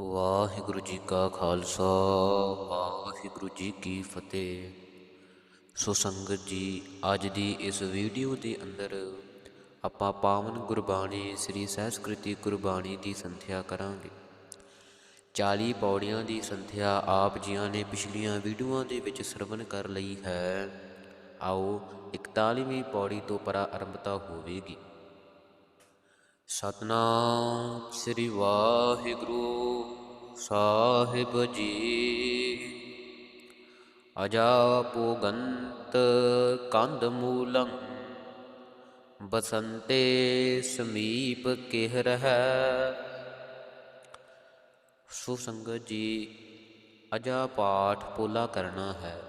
ਵਾਹਿਗੁਰੂ ਜੀ ਕਾ ਖਾਲਸਾ, ਵਾਹਿਗੁਰੂ ਜੀ ਕੀ ਫਤਿਹ। ਸੋ ਸੰਗਤ ਜੀ, ਅੱਜ ਦੀ ਇਸ ਵੀਡੀਓ ਦੇ ਅੰਦਰ ਆਪਾਂ ਪਾਵਨ ਗੁਰਬਾਣੀ, ਸ੍ਰੀ ਸਹਿਸਕ੍ਰਿਤੀ ਗੁਰਬਾਣੀ ਦੀ ਸੰਥਿਆ ਕਰਾਂਗੇ। 40 ਪੌੜੀਆਂ ਦੀ ਸੰਥਿਆ ਆਪ ਜੀਆਂ ਨੇ ਪਿਛਲੀਆਂ ਵੀਡੀਓਆਂ ਦੇ ਵਿੱਚ ਸਰਵਣ ਕਰ ਲਈ ਹੈ। ਆਓ 41ਵੀਂ ਪੌੜੀ ਤੋਂ ਪਰਾ ਆਰੰਭਤਾ ਹੋਵੇਗੀ। ਸਤਨਾਮ ਸ੍ਰੀ ਵਾਹਿਗੁਰੂ ਸਾਹਿਬ ਜੀ। ਅਜਾਪੋ ਗੰਤ ਕੰਦ ਮੂਲੰ, ਬਸੰਤੇ ਸਮੀਪ ਕਿਹ ਰਹਿ। ਸੋ ਜੀ, ਅਜਾ ਪਾਠ ਪੋਲਾ ਕਰਨਾ ਹੈ।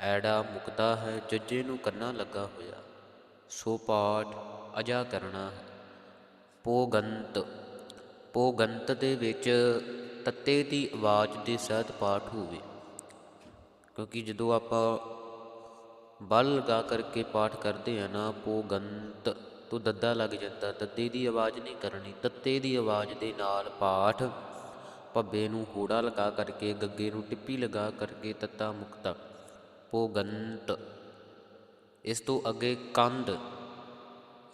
ਐੜਾ ਮੁਕਦਾ ਹੈ ਜੱਜੇ ਨੂੰ ਕੰਨਾ ਲੱਗਾ ਹੋਇਆ। ਸੋ ਪਾਠ ਅਜਾ ਕਰਨਾ ਹੈ। ਪੋਗੰਤ ਪੋਗੰਤ ਦੇ ਵਿੱਚ ਤੱਤੇ ਦੀ ਆਵਾਜ਼ ਦੇ ਸਹਿਤ ਪਾਠ ਹੋਵੇ। ਕਿਉਂਕਿ ਜਦੋਂ ਆਪਾਂ ਬਲ ਲਗਾ ਕਰਕੇ ਪਾਠ ਕਰਦੇ ਆ ਨਾ, ਪੋਗੰਤ ਤੋਂ ਦੱਦਾ ਲੱਗ ਜਾਂਦਾ ਦੱਦੇ ਦੀ ਆਵਾਜ਼ ਨਹੀਂ ਕਰਨੀ। ਤੱਤੇ ਦੀ ਆਵਾਜ਼ ਦੇ ਨਾਲ ਪਾਠ ਭੱਬੇ ਨੂੰ ਹੂੜਾ ਲਗਾ ਕਰਕੇ, ਗੱਗੇ ਨੂੰ ਟਿੱਪੀ ਲਗਾ ਕਰਕੇ ਤੱਤਾ ਮੁਕਤਾ। ਪੋਗੰਤ, ਇਸ ਤੋਂ ਅੱਗੇ ਕੰਧ।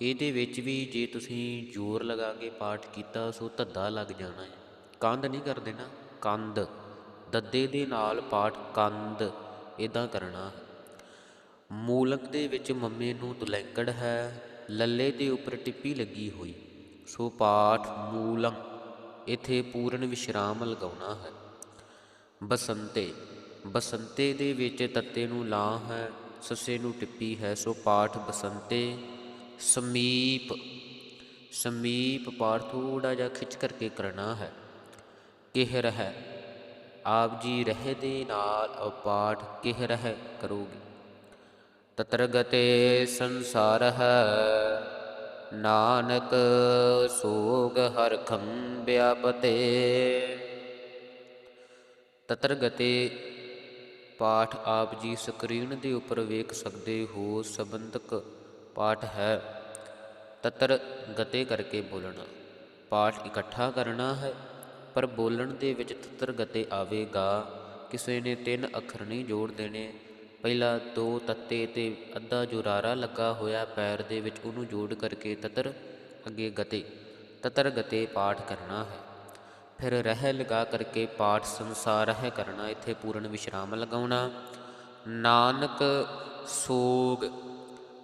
ਇਹਦੇ ਵਿੱਚ ਵੀ ਜੇ ਤੁਸੀਂ ਜ਼ੋਰ ਲਗਾ ਕੇ ਪਾਠ ਕੀਤਾ, ਸੋ ਧੱਦਾ ਲੱਗ ਜਾਣਾ ਹੈ। ਕੰਧ ਨਹੀਂ ਕਰਦੇ ਨਾ, ਕੰਧ। ਦੱਦੇ ਦੇ ਨਾਲ ਪਾਠ ਕੰਧ ਇਦਾਂ ਕਰਨਾ। ਹੈ ਮੂਲਕ ਦੇ ਵਿੱਚ ਮੰਮੇ ਨੂੰ ਦੁਲੈਂਕੜ ਹੈ, ਲੱਲੇ ਦੇ ਉੱਪਰ ਟਿੱਪੀ ਲੱਗੀ ਹੋਈ। ਸੋ ਪਾਠ ਮੂਲੰ, ਇਥੇ ਪੂਰਨ ਵਿਸ਼ਰਾਮ ਲਗਾਉਣਾ ਹੈ। ਬਸੰਤੇ ਬਸੰਤੇ ਦੇ ਵਿੱਚ ਤੱਤੇ ਨੂੰ ਲਾਂ ਹੈ, ਸੱਸੇ ਨੂੰ ਟਿੱਪੀ ਹੈ, ਸੋ ਪਾਠ ਬਸੰਤੇ। ਸਮੀਪ ਸਮੀਪ ਪਾਠ ਥੋੜਾ ਜਿਹਾ ਖਿੱਚ ਕਰਕੇ ਕਰਨਾ ਹੈ। ਕਿਹ ਰਹਿ, ਆਪ ਜੀ ਰਹਿ ਦੇ ਨਾਲ ਉਹ ਪਾਠ ਕਿਹ ਰਹਿ ਕਰੋਗੇ। ਤਤਰ ਗਤੇ ਸੰਸਾਰ ਹੈ ਨਾਨਕ ਸੋਗ ਹਰ ਖੰ ਵਿਆਪਤੇ ਤਤਰ ਗਤੇ ਪਾਠ ਆਪ ਜੀ ਸਕਰੀਨ ਦੇ ਉੱਪਰ ਵੇਖ ਸਕਦੇ ਹੋ, ਸੰਬੰਧਕ ਪਾਠ ਹੈ। ਤਤਰ ਗਤੇ ਕਰਕੇ ਬੋਲਣਾ। ਪਾਠ ਇਕੱਠਾ ਕਰਨਾ ਹੈ, ਪਰ ਬੋਲਣ ਦੇ ਵਿੱਚ ਤਤਰ ਗਤੇ ਆਵੇਗਾ। ਕਿਸੇ ਨੇ ਤਿੰਨ ਅੱਖਰ ਨਹੀਂ ਜੋੜ ਦੇਣੇ। ਪਹਿਲਾ ਦੋ ਤੱਤੇ ਤੇ ਅੱਧਾ ਜੋ ਰਾਰਾ ਲੱਗਾ ਹੋਇਆ ਪੈਰ ਦੇ ਵਿੱਚ ਉਹਨੂੰ ਜੋੜ ਕਰਕੇ ਤਤਰ ਅੱਗੇ ਗਤੇ, ਤਤਰ ਗਤੇ ਪਾਠ ਕਰਨਾ ਹੈ। ਫਿਰ ਰਹਿ ਲਗਾ ਕਰਕੇ ਪਾਠ ਸੰਸਾਰ ਹੈ ਕਰਨਾ, ਇੱਥੇ ਪੂਰਨ ਵਿਸ਼ਰਾਮ ਲਗਾਉਣਾ। ਨਾਨਕ ਸੋਗ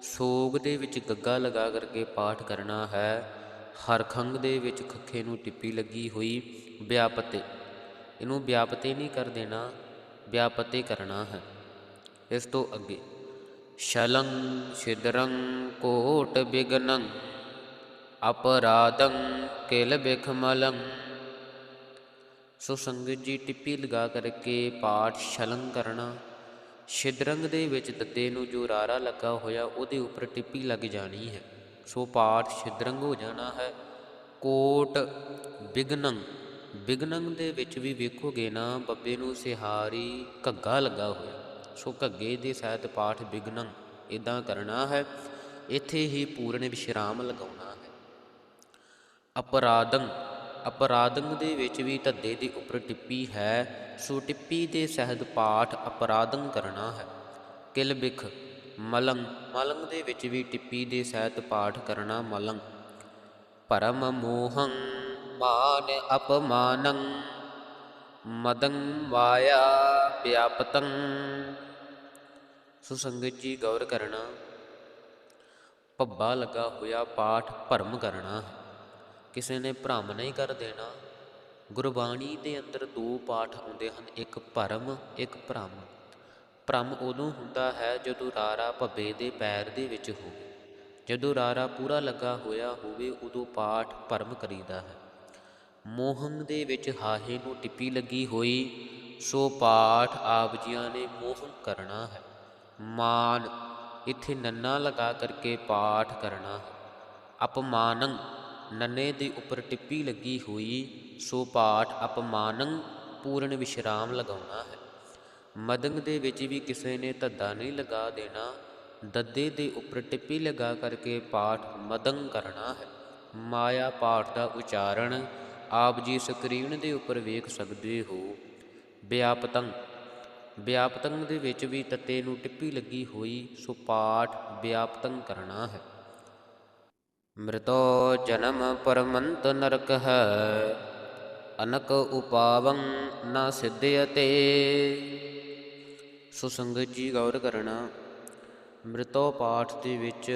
ਸੋਗ ਦੇ ਵਿੱਚ ਗੱਗਾ ਲਗਾ ਕਰਕੇ ਪਾਠ ਕਰਨਾ ਹੈ। ਹਰਖੰਗ ਦੇ ਵਿੱਚ ਖੱਖੇ ਨੂੰ ਟਿੱਪੀ ਲੱਗੀ ਹੋਈ ਵਿਆਪਤੇ। ਇਹਨੂੰ ਵਿਆਪਤੇ ਨਹੀਂ ਕਰ ਦੇਣਾ, ਵਿਆਪਤੇ ਕਰਨਾ ਹੈ। ਇਸ ਤੋਂ ਅੱਗੇ, ਸ਼ਲੰ ਛਿਦਰੰ ਕੋਟ ਬਿਗਨੰ, ਅਪਰਾਧੰ ਕਿਲ ਬਿਖਮਲੰ। ਸੋ ਸੰਗਤ ਜੀ ਟਿੱਪੀ ਲਗਾ ਕਰਕੇ ਪਾਠ ਸ਼ਲੰ ਕਰਨਾ ਛਿਦਰੰਗ ਦੇ ਵਿੱਚ ਦੱਦੇ ਨੂੰ ਜੋ ਰਾਰਾ ਲੱਗਾ ਹੋਇਆ ਉਹਦੇ ਉੱਪਰ ਟਿੱਪੀ ਲੱਗ ਜਾਣੀ ਹੈ। ਸੋ ਪਾਠ ਛਿਦਰੰਗ ਹੋ ਜਾਣਾ ਹੈ। ਕੋਟ ਬਿਗਨੰ ਬਿਗਨੰ ਦੇ ਵਿੱਚ ਵੀ ਵੇਖੋਗੇ ਨਾ, ਬੱਬੇ ਨੂੰ ਸਿਹਾਰੀ ਘੱਗਾ ਲੱਗਾ ਹੋਇਆ। ਸੋ ਘੱਗੇ ਦੇ ਸਹਿਤ ਪਾਠ ਬਿਗਨੰ ਇਦਾਂ ਕਰਨਾ ਹੈ। ਇੱਥੇ ਹੀ ਪੂਰਨ ਵਿਸ਼ਰਾਮ ਲਗਾਉਣਾ ਹੈ। ਅਪਰਾਧੰ ਅਪਰਾਧੰ ਦੇ ਵਿੱਚ ਵੀ ਧੱਦੇ ਦੇ ਉੱਪਰ ਟਿੱਪੀ ਹੈ। ਸੋ ਟਿੱਪੀ ਦੇ ਸਹਿਦ ਪਾਠ ਅਪਰਾਧੰ ਕਰਨਾ ਹੈ। ਕਿਲ ਬਿਖ, ਮਲੰਗ ਮਲੰ ਦੇ ਵਿੱਚ ਵੀ ਟਿੱਪੀ ਦੇ ਸਹਿਤ ਪਾਠ ਕਰਨਾ ਮਲੰਗ। ਪਰਮ ਮੋਹੰ ਮਾਨ ਅਪਮਾਨੰ, ਮਦੰ ਵਾਇਆ ਵਿਆਪਤੰ। ਸੋ ਸੰਗਤ ਜੀ, ਗੌਰ ਕਰਨਾ। ਪੱਬਾ ਲੱਗਾ ਹੋਇਆ ਪਾਠ ਭਰਮ ਕਰਨਾ ਹੈ। ਕਿਸੇ ਨੇ ਭ੍ਰਮ ਨਹੀਂ ਕਰ ਦੇਣਾ। ਗੁਰਬਾਣੀ ਦੇ ਅੰਦਰ ਦੋ ਪਾਠ ਹੁੰਦੇ ਹਨ, ਇੱਕ ਭਰਮ, ਇੱਕ ਭ੍ਰਮ। ਭ੍ਰਮ ਉਦੋਂ ਹੁੰਦਾ ਹੈ ਜਦੋਂ ਰਾਰਾ ਭੱਬੇ ਦੇ ਪੈਰ ਦੇ ਵਿੱਚ ਹੋਵੇ। ਜਦੋਂ ਰਾਰਾ ਪੂਰਾ ਲੱਗਾ ਹੋਇਆ ਹੋਵੇ, ਉਦੋਂ ਪਾਠ ਭਰਮ ਕਰੀਦਾ ਹੈ। ਮੋਹਮ ਦੇ ਵਿੱਚ ਹਾਹੇ ਨੂੰ ਟਿੱਪੀ ਲੱਗੀ ਹੋਈ, ਸੋ ਪਾਠ ਆਪ ਜੀਆਂ ਨੇ ਮੋਹਮ ਕਰਨਾ ਹੈ। ਮਾਨ, ਇੱਥੇ ਨੰਨਾ ਲਗਾ ਕਰਕੇ ਪਾਠ ਕਰਨਾ ਹੈ। ਅਪਮਾਨੰ ਨੰਨੇ ਦੇ ਉੱਪਰ ਟਿੱਪੀ ਲੱਗੀ ਹੋਈ ਸੋ ਪਾਠ ਅਪਮਾਨੰ ਪੂਰਨ ਵਿਸ਼ਰਾਮ ਲਗਾਉਣਾ ਹੈ। ਮਦੰਗ ਦੇ ਵਿੱਚ ਵੀ ਕਿਸੇ ਨੇ ਧੱਦਾ ਨਹੀਂ ਲਗਾ ਦੇਣਾ। ਦੱਦੇ ਦੇ ਉੱਪਰ ਟਿੱਪੀ ਲਗਾ ਕਰਕੇ ਪਾਠ ਮਦੰਗ ਕਰਨਾ ਹੈ। ਮਾਇਆ ਪਾਠ ਦਾ ਉਚਾਰਨ ਆਪ ਜੀ ਸਕਰੀਨ ਦੇ ਉੱਪਰ ਵੇਖ ਸਕਦੇ ਹੋ। ਵਿਆਪਤੰ ਵਿਆਪਤੰ ਦੇ ਵਿੱਚ ਵੀ ਤੱਤੇ ਨੂੰ ਟਿੱਪੀ ਲੱਗੀ ਹੋਈ ਸੋ ਪਾਠ ਵਿਆਪਤੰ ਕਰਨਾ ਹੈ। ਮ੍ਰਿਤੋ ਜਨਮ ਪਰਮੰਤ ਨਰਕ ਹੈ, ਅਨਕ ਉਪਾਵੰ ਨਾ ਸਿੱਧਿਅਤੇ। ਸੋ ਸੰਗਤ ਜੀ ਗੌਰ ਕਰਨਾ, ਮ੍ਰਿਤੋ ਪਾਠ ਦੇ ਵਿੱਚ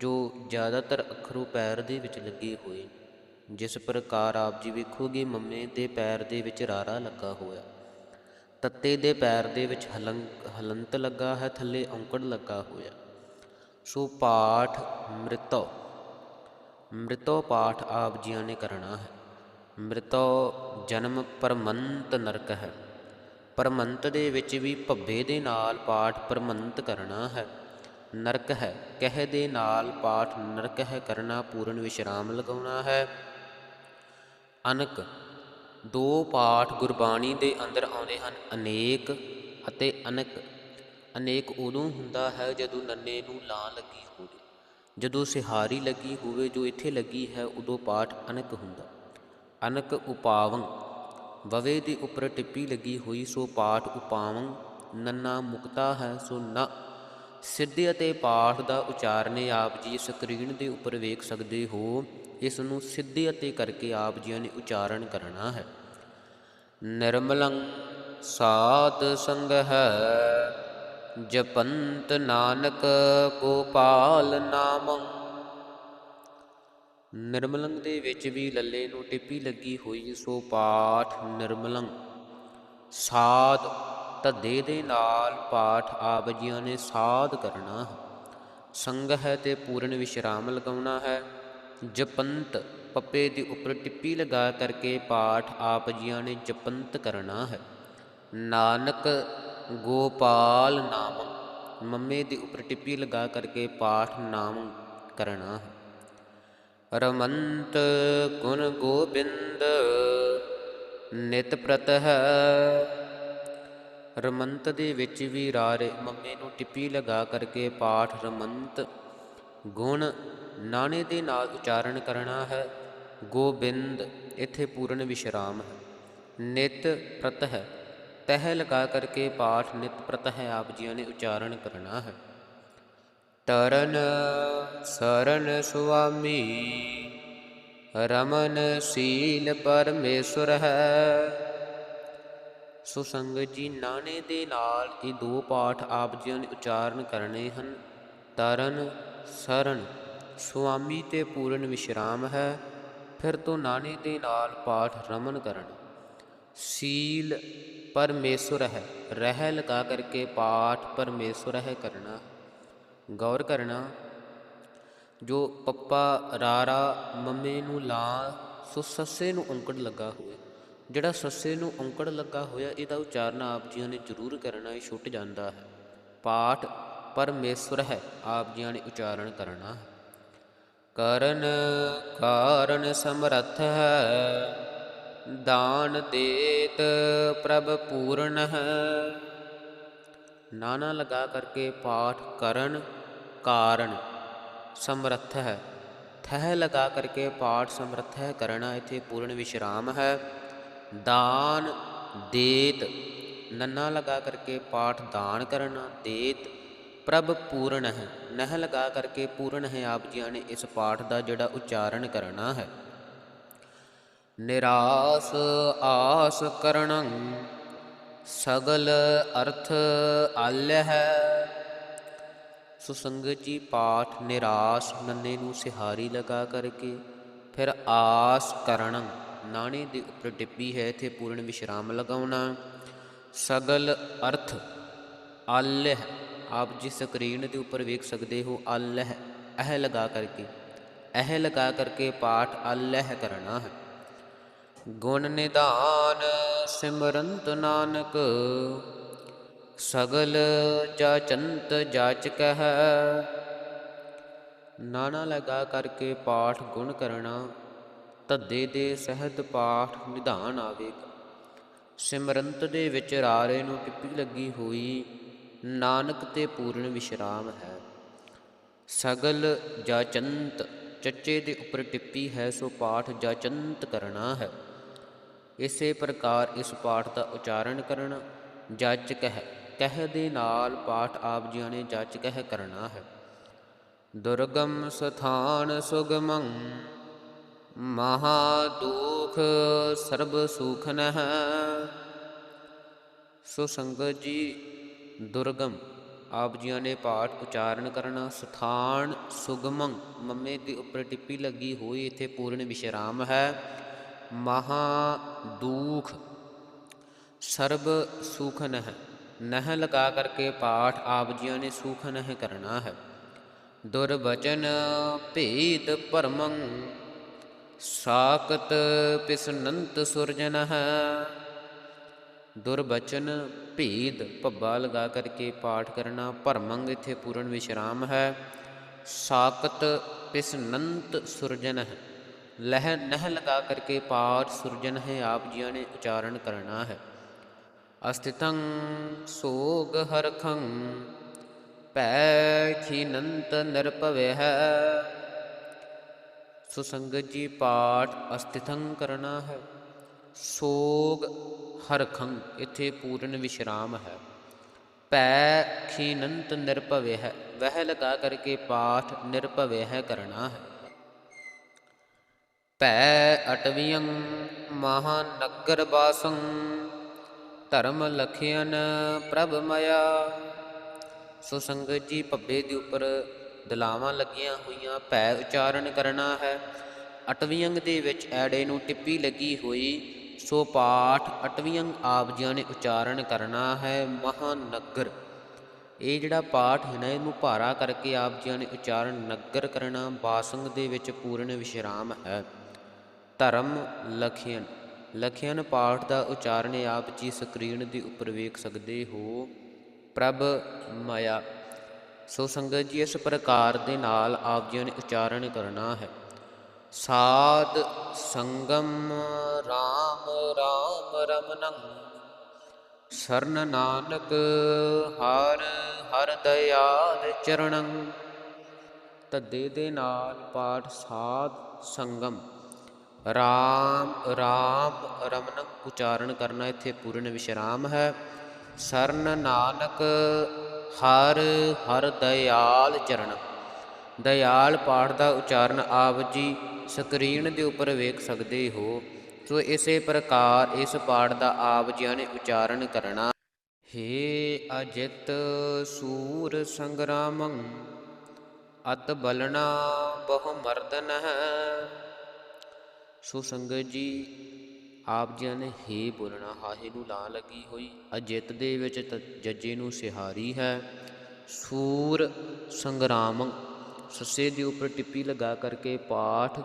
ਜੋ ਜ਼ਿਆਦਾਤਰ ਅੱਖਰੂ ਪੈਰ ਦੇ ਵਿੱਚ ਲੱਗੇ ਹੋਏ, ਜਿਸ ਪ੍ਰਕਾਰ ਆਪ ਜੀ ਵੇਖੋਗੇ ਮੰਮੇ ਦੇ ਪੈਰ ਦੇ ਵਿੱਚ ਰਾਰਾ ਲੱਗਾ ਹੋਇਆ, ਤੱਤੇ ਦੇ ਪੈਰ ਦੇ ਵਿੱਚ ਹਲੰਕ ਹਲੰਤ ਲੱਗਾ ਹੈ, ਥੱਲੇ ਔਂਕੜ ਲੱਗਾ ਹੋਇਆ। ਸੋ ਪਾਠ ਮ੍ਰਿਤੋ। ਮ੍ਰਿਤੋ ਪਾਠ ਆਪ ਜੀਆਂ ਨੇ ਕਰਨਾ ਹੈ। ਮ੍ਰਿਤੋ ਜਨਮ ਪਰਮੰਤ ਨਰਕ ਹੈ। ਪਰਮੰਤ ਦੇ ਵਿੱਚ ਵੀ ਭੱਬੇ ਦੇ ਨਾਲ ਪਾਠ ਪਰਮੰਤ ਕਰਨਾ ਹੈ। ਨਰਕ ਹੈ, ਕਹਿ ਦੇ ਨਾਲ ਪਾਠ ਨਰਕ ਹੈ, ਕਰਨਾ ਪੂਰਨ ਵਿਸ਼ਰਾਮ ਲਗਾਉਣਾ ਹੈ। ਅਨਕ, ਦੋ ਪਾਠ ਗੁਰਬਾਣੀ ਦੇ ਅੰਦਰ ਆਉਂਦੇ ਹਨ। ਅਨੇਕ ਅਤੇ ਅਨਕ। ਅਨੇਕ ਉਦੋਂ ਹੁੰਦਾ ਹੈ ਜਦੋਂ ਨੰਨੇ ਨੂੰ ਲਾਂ ਲੱਗੀ ਹੋਵੇ। ਜਦੋਂ ਸਿਹਾਰੀ ਲੱਗੀ ਹੋਵੇ, ਜੋ ਇੱਥੇ ਲੱਗੀ ਹੈ, ਉਦੋਂ ਪਾਠ ਅਨਕ ਹੁੰਦਾ। ਅਨਕ ਉਪਾਵੰ, ਵਵੇ ਦੇ ਉੱਪਰ ਟਿੱਪੀ ਲੱਗੀ ਹੋਈ, ਸੋ ਪਾਠ ਉਪਾਵੰ, ਨੰਨਾ ਮੁਕਤਾ ਹੈ, ਸੋ ਨ, ਸਿੱਧੇ ਅਤੇ ਪਾਠ ਦਾ ਉਚਾਰਨ ਆਪ ਜੀ ਸਕਰੀਨ ਦੇ ਉੱਪਰ ਵੇਖ ਸਕਦੇ ਹੋ। ਇਸ ਨੂੰ ਸਿੱਧੇ ਅਤੇ ਕਰਕੇ ਆਪ ਜੀਆਂ ਨੇ ਉਚਾਰਨ ਕਰਨਾ ਹੈ। ਨਿਰਮਲੰ ਸਾਧ ਸੰਗ ਹੈ। ਜਪੰਤ ਨਾਨਕ ਗੋਪਾਲ ਨਾਮੰ। ਨਿਰਮਲੰਗ ਦੇ ਵਿੱਚ ਵੀ ਲੱਲੇ ਨੂੰ ਟਿੱਪੀ ਲੱਗੀ ਹੋਈ ਸੋ ਪਾਠ ਨਿਰਮਲੰਗ। ਸਾਧ ਧੱਦੇ ਦੇ ਨਾਲ ਪਾਠ ਆਪ ਜੀਆਂ ਨੇ ਸਾਧ ਕਰਨਾ। ਹੈ ਸੰਗ ਹੈ ਤੇ ਪੂਰਨ ਵਿਸ਼ਰਾਮ ਲਗਾਉਣਾ ਹੈ। ਜਪੰਤ ਪੱਪੇ ਦੇ ਉੱਪਰ ਟਿੱਪੀ ਲਗਾ ਕਰਕੇ ਪਾਠ ਆਪ ਜੀਆਂ ਨੇ ਜਪੰਤ ਕਰਨਾ ਹੈ। ਨਾਨਕ ਗੋਪਾਲ ਨਾਮ। ਮੰਮੇ ਦੇ ਉੱਪਰ ਟਿੱਪੀ ਲਗਾ ਕਰਕੇ ਪਾਠ ਨਾਮ ਕਰਨਾ ਰਮੰਤ ਗੁਣ ਗੋਬਿੰਦ, ਨਿਤ ਪ੍ਰਤ ਰਮੰਤ ਦੇ ਵਿੱਚ ਵੀ ਰਾਰੇ। ਮੰਮੇ ਨੂੰ ਟਿੱਪੀ ਲਗਾ ਕਰਕੇ ਪਾਠ ਰਮੰਤ ਗੁਣ ਨਾਣੇ ਦੇ ਨਾਲ ਉਚਾਰਨ ਕਰਨਾ ਹੈ। ਗੋਬਿੰਦ, ਇੱਥੇ ਪੂਰਨ ਵਿਸ਼ਰਾਮ ਹੈ। ਨਿਤ ਪ੍ਰਤ ਹੈ। ਤਹਿ ਲਗਾ ਕਰਕੇ ਪਾਠ ਨਿਤ ਪ੍ਰਤ ਹੈ ਆਪ ਜੀਆਂ ਨੇ ਉਚਾਰਨ ਕਰਨਾ ਹੈ। ਤਰਨ ਸਰਨ ਸੁਆਮੀ, ਰਮਨ ਸੀਲ ਪਰਮੇਸ਼ਰ ਹੈ। ਸੋ ਸੰਗਤ ਜੀ ਨਾਣੇ ਦੇ ਨਾਲ ਇਹ ਦੋ ਪਾਠ ਆਪ ਜੀਆਂ ਨੇ ਉਚਾਰਨ ਕਰਨੇ ਹਨ। ਤਰਨ ਸਰਨ ਸੁਆਮੀ ਤੇ ਪੂਰਨ ਵਿਸ਼ਰਾਮ ਹੈ। ਫਿਰ ਤੋਂ ਨਾਣੇ ਦੇ ਨਾਲ ਪਾਠ ਰਮਨ ਕਰਨ। ਸੀਲ ਪਰਮੇਸ਼ਰ ਹੈ। ਰਹਿ ਲਗਾ ਕਰਕੇ ਪਾਠ ਪਰਮੇਸ਼ਰ ਹੈ ਕਰਨਾ। ਗੌਰ ਕਰਨਾ, ਜੋ ਪੱਪਾ ਰਾਰਾ ਮੰਮੇ ਨੂੰ ਲਾ, ਸੋ ਸੱਸੇ ਨੂੰ ਔਂਕੜ ਲੱਗਾ ਹੋਇਆ ਜਿਹੜਾ ਸੱਸੇ ਨੂੰ ਔਂਕੜ ਲੱਗਾ ਹੋਇਆ, ਇਹਦਾ ਉਚਾਰਨ ਆਪ ਜੀਆਂ ਨੇ ਜ਼ਰੂਰ ਕਰਨਾ, ਇਹ ਛੁੱਟ ਜਾਂਦਾ ਹੈ। ਪਾਠ ਪਰਮੇਸ਼ਰ ਹੈ, ਆਪ ਜੀਆਂ ਨੇ ਉਚਾਰਨ ਕਰਨਾ। ਹੈ ਕਰਨ ਕਾਰਨ ਸਮਰੱਥ ਹੈ ਦਾਨ ਦੇਤ ਪ੍ਰਭ ਪੂਰਨ ਹੈ ਨਾਨਾ ਲਗਾ ਕਰਕੇ ਪਾਠ ਕਰਨ ਕਾਰਨ ਸਮਰੱਥ ਹੈ। ਥਹਿ ਲਗਾ ਕਰਕੇ ਪਾਠ ਸਮਰੱਥ ਹੈ, ਕਰਨਾ ਇੱਥੇ ਪੂਰਨ ਵਿਸ਼ਰਾਮ ਹੈ। ਦਾਨ ਦੇਤ, ਨੰਨਾ ਲਗਾ ਕਰਕੇ ਪਾਠ ਦਾਨ ਕਰਨਾ ਦੇਤ ਪ੍ਰਭ ਪੂਰਨ ਹੈ ਨਹ ਲਗਾ ਕਰਕੇ ਪੂਰਨ ਹੈ ਆਪ ਜੀਆਂ ਨੇ ਇਸ ਪਾਠ ਦਾ ਜਿਹੜਾ ਉਚਾਰਨ ਕਰਨਾ ਹੈ। ਨਿਰਾਸ ਆਸ ਕਰਣੰ ਸਗਲ ਅਰਥ ਆਲ੍ਹ ਹੈ। ਸੋ ਸੰਗਤ ਜੀ ਪਾਠ ਨਿਰਾਸ ਨੰਨੇ ਨੂੰ ਸਿਹਾਰੀ ਲਗਾ ਕਰਕੇ, ਫਿਰ ਆਸ ਕਰਣੰ ਨਾਣੇ ਦੇ ਉੱਪਰ ਟਿੱਪੀ ਹੈ, ਇਥੇ ਪੂਰਨ ਵਿਸ਼ਰਾਮ ਲਗਾਉਣਾ। ਸਗਲ ਅਰਥ ਆਲ੍ਹ ਆਪ ਜੀ ਸਕਰੀਨ ਦੇ ਉੱਪਰ ਵੇਖ ਸਕਦੇ ਹੋ ਅਲਹ ਇਹ ਲਗਾ ਕਰਕੇ ਇਹ ਲਗਾ ਕਰਕੇ ਪਾਠ ਅਲਹ ਕਰਨਾ ਹੈ। ਗੁਣ ਨਿਧਾਨ ਸਿਮਰੰਤ ਨਾਨਕ, ਸਗਲ ਜਾਚੰਤ ਜਾਚਕ ਹੈ ਨਾਨਾ ਲਗਾ ਕਰਕੇ ਪਾਠ ਗੁਣ ਕਰਨਾ ਧੱਦੇ ਦੇ ਸਹਿਤ ਪਾਠ ਨਿਧਾਨ ਆਵੇਗਾ ਸਿਮਰੰਤ ਦੇ ਵਿੱਚ ਰਾਰੇ ਨੂੰ ਟਿੱਪੀ ਲੱਗੀ ਹੋਈ, ਨਾਨਕ ਤੇ ਪੂਰਨ ਵਿਸ਼ਰਾਮ ਹੈ। ਸਗਲ ਜਾਚੰਤ, ਚੱਚੇ ਦੇ ਉੱਪਰ ਟਿੱਪੀ ਹੈ, ਸੋ ਪਾਠ ਜਾਚੰਤ ਕਰਨਾ ਹੈ। ਇਸੇ ਪ੍ਰਕਾਰ ਇਸ ਪਾਠ ਦਾ ਉਚਾਰਨ ਕਰਨਾ ਜਾਚਕ ਕਹਿ ਕਹਿ ਦੇ ਨਾਲ ਪਾਠ ਆਪ ਜੀਆਂ ਨੇ ਜਾਚਕ ਕਹਿ ਕਰਨਾ ਹੈ। ਦੁਰਗਮ ਸਥਾਨ ਸੁਗਮੰ, ਮਹਾ ਦੁਖ ਸਰਬ ਸੁਖ ਨਹ। ਸੋ ਸੰਗਤ ਜੀ ਦੁਰਗਮ, ਆਪ ਜੀਆਂ ਨੇ ਪਾਠ ਉਚਾਰਨ ਕਰਨਾ ਸਥਾਨ ਸੁਗਮੰ, ਮੰਮੇ ਦੇ ਉੱਪਰ ਟਿੱਪੀ ਲੱਗੀ ਹੋਈ ਇੱਥੇ ਪੂਰਨ ਵਿਸ਼ਰਾਮ ਹੈ। ਮਹਾ ਦੂਖ ਸਰਬ ਸੁਖ ਨਹ ਨਹ ਲਗਾ ਕਰਕੇ ਪਾਠ ਆਪ ਜੀਆਂ ਨੇ ਸੁਖ ਨਹ ਕਰਨਾ ਹੈ। ਦੁਰਬਚਨ ਭੇਦ ਪਰਮੰ ਸਾਕਤ ਪਿਸਨੰਤ ਸੁਰਜਨ ਹੈ ਦੁਰਬਚਨ ਭੇਦ ਭੱਬਾ ਲਗਾ ਕਰਕੇ ਪਾਠ ਕਰਨਾ ਭਰਮੰਗ ਇੱਥੇ ਪੂਰਨ ਵਿਸ਼ਰਾਮ ਹੈ। ਸਾਕਤ ਪਿਸਨੰਤ ਸੁਰਜਨ ਹੈ ਲਹਿ ਨਹ ਲਗਾ ਕਰਕੇ ਪਾਠ ਸੁਰਜਨ ਹੈ ਆਪ ਜੀਆਂ ਨੇ ਉਚਾਰਨ ਕਰਨਾ ਹੈ। ਅਸਥਿਤੰ ਸੋਗ ਹਰਖੰ, ਭੈ ਖਿਨੰਤ ਨਿਰਭਵੈ ਹੈ। ਸੋ ਸੰਗਤ ਜੀ ਪਾਠ ਅਸਥਿਤੰ ਕਰਨਾ ਹੈ। ਸੋਗ ਹਰਖੰ, ਇੱਥੇ ਪੂਰਨ ਵਿਸ਼ਰਾਮ ਹੈ। ਪੈ ਖਿਨੰਤ ਨਿਰਭਵੈ ਹੈ, ਵਹਿ ਲਗਾ ਕਰਕੇ ਪਾਠ ਨਿਰਭਵੈ ਹੈ ਕਰਨਾ ਹੈ। ਭੈ ਅਟਵਿਯੰ ਮਹਾਨਗਰ ਬਾਸੰ, ਧਰਮ ਲਖਿਆਨ ਪ੍ਰਭ ਮਇਆ। ਸੋ ਸੰਗਤ ਜੀ ਪੱਬੇ ਦੇ ਉੱਪਰ ਦਲਾਵਾਂ ਲੱਗੀਆਂ ਹੋਈਆਂ, ਭੈ ਉਚਾਰਨ ਕਰਨਾ ਹੈ। ਅਟਵੀਂ ਦੇ ਵਿੱਚ ਐੜੇ ਨੂੰ ਟਿੱਪੀ ਲੱਗੀ ਹੋਈ, ਸੋ ਪਾਠ ਅਟਵੀਂ ਆਪ ਜੀਆਂ ਨੇ ਉਚਾਰਨ ਕਰਨਾ ਹੈ ਮਹਾਨਗਰ ਇਹ ਜਿਹੜਾ ਪਾਠ ਹੈ ਨਾ, ਇਹਨੂੰ ਭਾਰਾ ਕਰਕੇ ਆਪ ਜੀਆਂ ਨੇ ਉਚਾਰਨ ਨਗਰ ਕਰਨਾ, ਬਾਸੰਗ ਦੇ ਵਿੱਚ ਪੂਰਨ ਵਿਸ਼ਰਾਮ ਹੈ। ਧਰਮ ਲਖਿਆਨ ਲਖਿਆਨ ਪਾਠ ਦਾ ਉਚਾਰਨ ਆਪ ਜੀ ਸਕਰੀਨ ਦੇ ਉੱਪਰ ਵੇਖ ਸਕਦੇ ਹੋ। ਪ੍ਰਭ ਮਾਇਆ, ਸੋ ਸੰਗਤ ਜੀ, ਇਸ ਪ੍ਰਕਾਰ ਦੇ ਨਾਲ ਆਪ ਜੀ ਨੇ ਉਚਾਰਨ ਕਰਨਾ ਹੈ। ਸਾਧ ਸੰਗਮ RAM RAM ਰਮਨੰ, ਸਰਨ ਨਾਨਕ ਹਰ ਹਰ ਦਇਆਲ ਚਰਣੰ, ਤਦੇ ਦੇ ਨਾਲ ਪਾਠ ਸਾਧ ਸੰਗਮ। ਰਾਮ ਰਾਮ ਰਮਨ ਉਚਾਰਨ ਕਰਨਾ ਇੱਥੇ ਪੂਰਨ ਵਿਸ਼ਰਾਮ ਹੈ। ਸਰਨ ਨਾਨਕ ਹਰ ਹਰ ਦਇਆਲ ਚਰਨ। ਦਇਆਲ ਪਾਠ ਦਾ ਉਚਾਰਨ ਆਪ ਜੀ ਸਕਰੀਨ ਦੇ ਉੱਪਰ ਵੇਖ ਸਕਦੇ ਹੋ। ਸੋ ਇਸੇ ਪ੍ਰਕਾਰ ਇਸ ਪਾਠ ਦਾ ਆਪ ਜੀਆਂ ਨੇ ਉਚਾਰਨ ਕਰਨਾ। ਹੇ ਅਜਿਤ ਸੂਰ ਸੰਗਰਾਮੰ ਅਤ ਬਲਣਾ ਬਹੁ ਮਰਦਨ ਹੈ ਸੋ ਸੰਗਤ ਜੀ, ਆਪ ਜੀਆਂ ਨੇ ਹੇ ਬੋਲਣਾ, ਹਾਹੇ ਨੂੰ ਲਾ ਲੱਗੀ ਹੋਈ। ਅਜਿਤ ਦੇ ਵਿੱਚ ਤ- ਜੱਜੇ ਨੂੰ ਸਿਹਾਰੀ ਹੈ। ਸੂਰ ਸੰਗਰਾਮ ਸੱਸੇ ਦੇ ਉੱਪਰ ਟਿੱਪੀ ਲਗਾ ਕਰਕੇ ਪਾਠ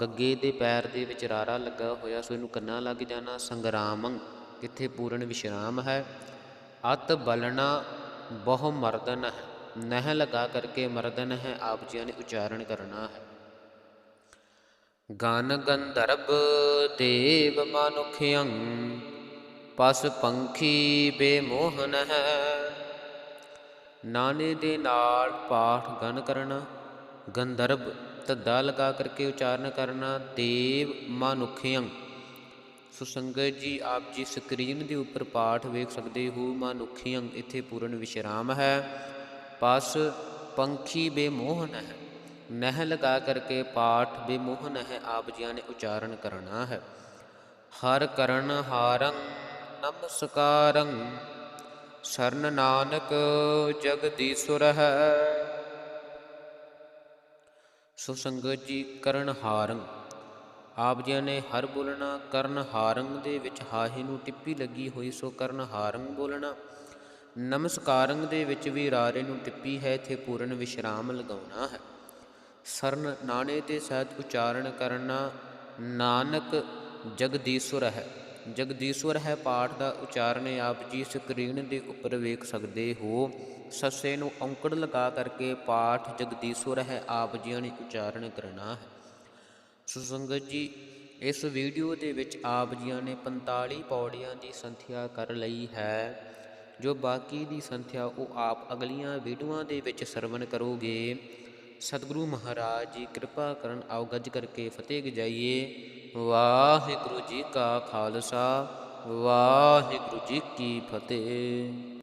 ਗੱਗੇ ਦੇ ਪੈਰ ਦੇ ਵਿੱਚ ਰਾਰਾ ਲੱਗਾ ਹੋਇਆ, ਸੋ ਇਹਨੂੰ ਕੰਨਾ ਲੱਗ ਜਾਣਾ। ਸੰਗਰਾਮੰ ਕਿੱਥੇ ਪੂਰਨ ਵਿਸ਼ਰਾਮ ਹੈ। ਅਤ ਬਲਣਾ ਬਹੁ ਮਰਦਨ ਹੈ। ਨਹ ਲਗਾ ਕਰਕੇ ਮਰਦਨ ਹੈ, ਆਪ ਜੀਆਂ ਨੇ ਉਚਾਰਨ ਕਰਨਾ ਹੈ। ਗਨ ਗੰਧਰਬ ਦੇਵ ਮਨੁਖਯੰ ਪਸ ਪੰਖੀ ਬੇਮੋਹਨ ਹੈ। ਨਾਨੇ ਦੇ ਨਾਲ ਪਾਠ ਗਨ ਕਰਨਾ, ਗੰਧਰਬ ਧੱਦਾ ਲਗਾ ਕਰਕੇ ਉਚਾਰਨ ਕਰਨਾ, ਦੇਵ ਮਨੁਖਯੰ ਸੋ ਸੰਗਤ ਜੀ ਆਪ ਜੀ ਸਕਰੀਨ ਦੇ ਉੱਪਰ ਪਾਠ ਵੇਖ ਸਕਦੇ ਹੋ ਮਨੁਖਯੰ ਇੱਥੇ ਪੂਰਨ ਵਿਸ਼ਰਾਮ ਹੈ, ਪਸ ਪੰਖੀ ਬੇਮੋਹਨ ਹੈ। ਨਹ ਲਗਾ ਕਰਕੇ ਪਾਠ ਬੇਮੋਹਨ ਨਹਿ ਆਪ ਜੀਆਂ ਨੇ ਉਚਾਰਨ ਕਰਨਾ ਹੈ। ਹਰ ਕਰਨ ਹਾਰੰ ਨਮਸਕਾਰੰ, ਸਰਨ ਨਾਨਕ ਜਗਦੀਸ਼ੁਰ ਹੈ। ਸੋ ਸੰਗਤ ਜੀ ਕਰਨ ਹਾਰੰ, ਆਪ ਜੀਆਂ ਨੇ ਹਰ ਬੋਲਣਾ, ਕਰਨ ਹਾਰੰ ਦੇ ਵਿੱਚ ਹਾਹੇ ਨੂੰ ਟਿੱਪੀ ਲੱਗੀ ਹੋਈ, ਸੋ ਕਰਨ ਹਾਰੰ ਬੋਲਣਾ। ਨਮਸਕਾਰੰ ਦੇ ਵਿੱਚ ਵੀ ਰਾਰੇ ਨੂੰ ਟਿੱਪੀ ਹੈ, ਇੱਥੇ ਪੂਰਨ ਵਿਸ਼ਰਾਮ ਲਗਾਉਣਾ ਹੈ। ਸਰਨ ਨਾਣੇ ਤੇ ਸਹਿਤ ਉਚਾਰਨ ਕਰਨਾ ਨਾਨਕ ਜਗਦੀਸ਼ਵਰ ਹੈ। ਜਗਦੀਸ਼ਵਰ ਹੈ ਪਾਠ ਦਾ ਉਚਾਰਨ ਆਪ ਜੀ ਸਕਰੀਨ ਦੇ ਉੱਪਰ ਵੇਖ ਸਕਦੇ ਹੋ। ਸੱਸੇ ਨੂੰ ਔਂਕੜ ਲਗਾ ਕਰਕੇ ਪਾਠ ਜਗਦੀਸ਼ਵਰ ਹੈ, ਆਪ ਜੀਆਂ ਨੇ ਉਚਾਰਨ ਕਰਨਾ ਹੈ। ਸੁਸੰਗਤ ਜੀ, ਇਸ ਵੀਡੀਓ ਦੇ ਵਿੱਚ ਆਪ ਜੀਆਂ ਨੇ 45 ਪੌੜੀਆਂ ਦੀ ਸੰਥਿਆ ਕਰ ਲਈ ਹੈ। ਜੋ ਬਾਕੀ ਦੀ ਸੰਥਿਆ ਉਹ ਆਪ ਅਗਲੀਆਂ ਵੀਡੀਓਆਂ ਦੇ ਵਿੱਚ ਸਰਵਣ ਕਰੋਗੇ। ਸਤਿਗੁਰੂ ਮਹਾਰਾਜ ਜੀ, ਕਿਰਪਾ ਕਰਨ ਆਓ ਗੱਜ ਕਰਕੇ ਫਤਿਹ ਗਜਾਈਏ। ਵਾਹਿਗੁਰੂ ਜੀ ਕਾ ਖਾਲਸਾ, ਵਾਹਿਗੁਰੂ ਜੀ ਕੀ ਫਤਿਹ।